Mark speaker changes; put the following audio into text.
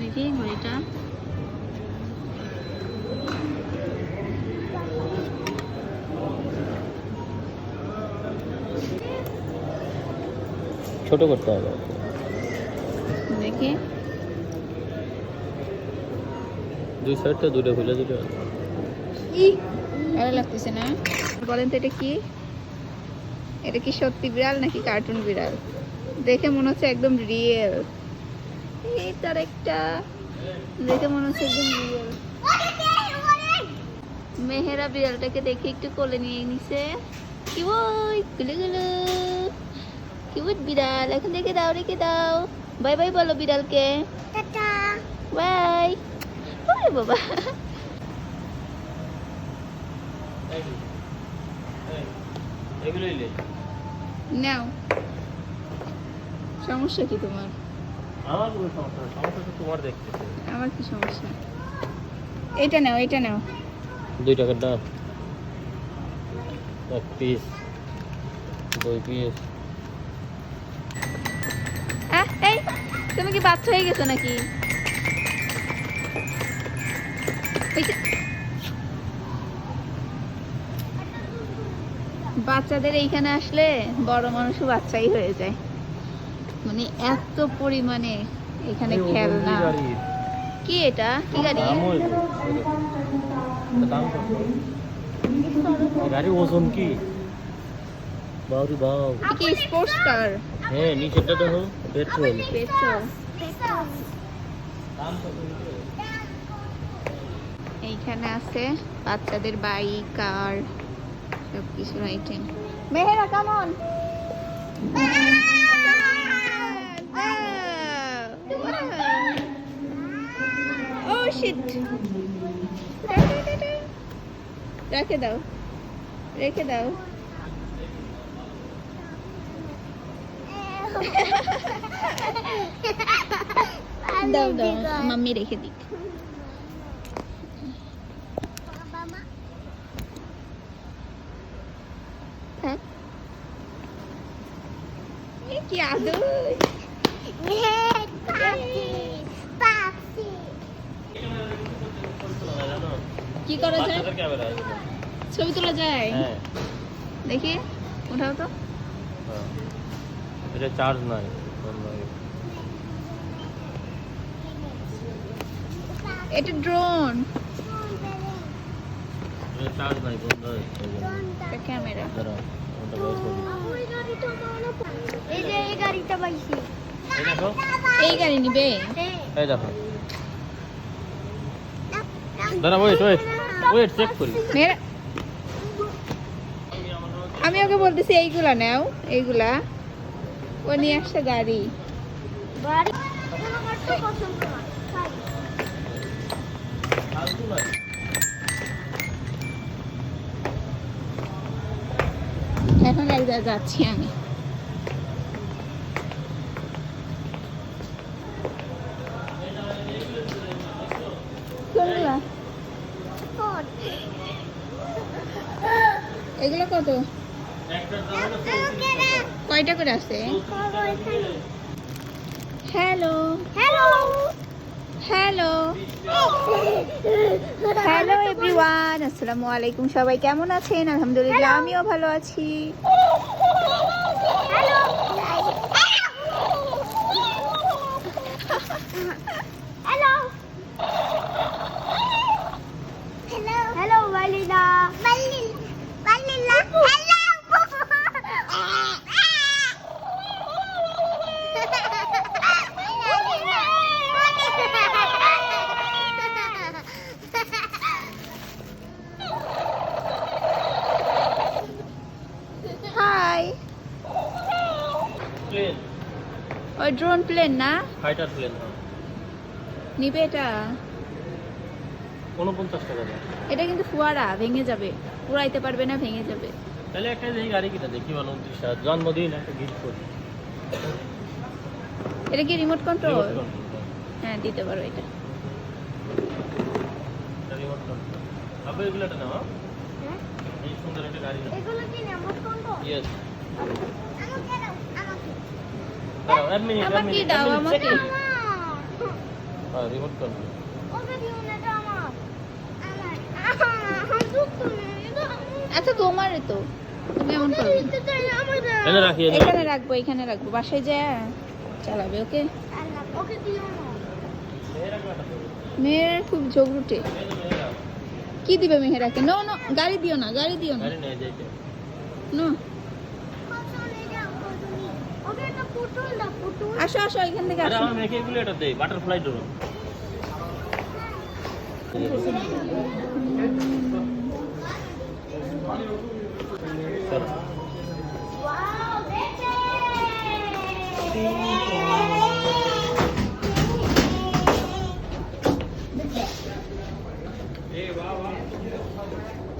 Speaker 1: দেখি ঘড়িটা।
Speaker 2: ছোট করতে হবে।
Speaker 1: দেখি।
Speaker 2: দুই সাইডটা দুটো খুলে দিলে
Speaker 1: ভালো লাগতেছে না? বলেন তো এটা কি? এটা কি সত্যি বিড়াল নাকি কার্টুন বিড়াল? দেখে মনে হচ্ছে একদম রিয়েল এই তার একটা দেখে মনে হচ্ছে একদম রিয়েল মেহেরা বিড়ালটাকে দেখে একটু কোলে নিয়ে নিছে। কি বই গুলো গুলো। কি বই বিড়াল এখন দেখে দাও রেখে দাও। বাই বাই বলো বিড়ালকে। বাই। ওরে বাবা। নাও। সমস্যা কি তোমার?
Speaker 2: আমার কোনো সমস্যা সমস্যা তো তোমার দেখতেছে
Speaker 1: আমার কি সমস্যা? এটা নাও এটা নাও।
Speaker 2: দুই টাকার দাম এক পিস দুই পিস
Speaker 1: আহ, এই তুমি কি বাচ্চা হয়ে গেছো নাকি? বাচ্চাদের এইখানে আসলে বড় মানুষও বাচ্চাই হয়ে যায়। মানে এত পরিমাণে এখানে খেলনা। কি এটা? কি গাড়ি?
Speaker 2: গাড়ির ওজন কি? বাউরি বাউ।
Speaker 1: কি স্পোর্টস কার
Speaker 2: হ্যাঁ নিচেরটা দেখো পেট্রোল
Speaker 1: পেট্রোল এইখানে আছে বাচ্চাদের বাইক কার সব কিছুর আইটেম মেহেরা কেমন ও শিট রেখে দাও রেখে দাও দাও দাও মাম্মি রেখে দিক থাক এ কি আদর কি করা যায়। ছবি তোলা যায়?
Speaker 2: হ্যাঁ।
Speaker 1: দেখি ওঠাও তো।
Speaker 2: হ্যাঁ। এটা চার্জ নাই
Speaker 1: এটা ড্রোন
Speaker 2: এটা চার্জ নাই বন্ধ এই
Speaker 1: এটা ক্যামেরা
Speaker 2: দাঁড়াও, ওটা বের করি।
Speaker 3: এই যে এই গাড়িটা পাইছি।
Speaker 2: এই দেখো।
Speaker 1: এই গাড়ি নিবে?
Speaker 2: এই দেখো। ওয়েট ওয়েট ওয়েট চেক করি।
Speaker 1: আমি ওকে বলতেছি, এইগুলা নাও, এইগুলা। ও নিয়ে আসছে গাড়ি। এখন এক জায়গায় যাচ্ছি আমি। কোনগুলা? এগুলো কত? কয়টা করে আছে? Hello.
Speaker 3: Hello.
Speaker 1: Hello. Hello everyone. আসসালামু আলাইকুম সবাই। কেমন আছেন? আলহামদুলিল্লাহ আমিও ভালো আছি
Speaker 3: হ্যালো হ্যালো হ্যালো হ্যালো ওয়ালিদা ওয়ালিল ওয়ালিল্লা হ্যালো
Speaker 1: হাই
Speaker 2: প্লেন
Speaker 1: ওই ড্রোন প্লেন না?
Speaker 2: ফাইটার প্লেন
Speaker 1: নিবে এটা?
Speaker 2: উনপঞ্চাশ টাকা দাম।
Speaker 1: এটা কিন্তু ফুয়ারা ভেঙে যাবে। উড়াইতে পারবে না ভেঙে যাবে।
Speaker 2: তাহলে একটা এই গাড়ি কিনা দেখি বলো উনত্রিশ টাকা। জন্মদিন একটা গিফট করি।
Speaker 1: এটা কি রিমোট কন্ট্রোল হ্যাঁ। দিতে পারো এটা।
Speaker 2: এটা remote control। আবার এগুলো একটা নাও
Speaker 3: হ্যাঁ?
Speaker 2: এই সুন্দর একটা গাড়ি
Speaker 3: এগুলো কি নেমত কোনটা
Speaker 2: ইয়েস দাঁড়াও, এক মিনিট, এক মিনিট,
Speaker 1: দাও, আমাকে।
Speaker 2: হ্যাঁ,
Speaker 1: আচ্ছা তোমারই তো। তুমি এমন
Speaker 2: রাখি,
Speaker 1: এখানে রাখব এখানে রাখব। বাসায় যায় চালাবে ওকে?
Speaker 3: ওকে দিও
Speaker 1: মেয়ের খুব ঝগড়ুটে কি দিবে মেহেরাকে? নো নো গাড়ি দিও না গাড়ি দিও না।
Speaker 2: গাড়ি নিয়ে যাইতে।
Speaker 1: নো আসো আসো এখান থেকে আসো
Speaker 2: আমার মেখে এগুলো বাটারফ্লাই ডোর
Speaker 3: Wow, wow.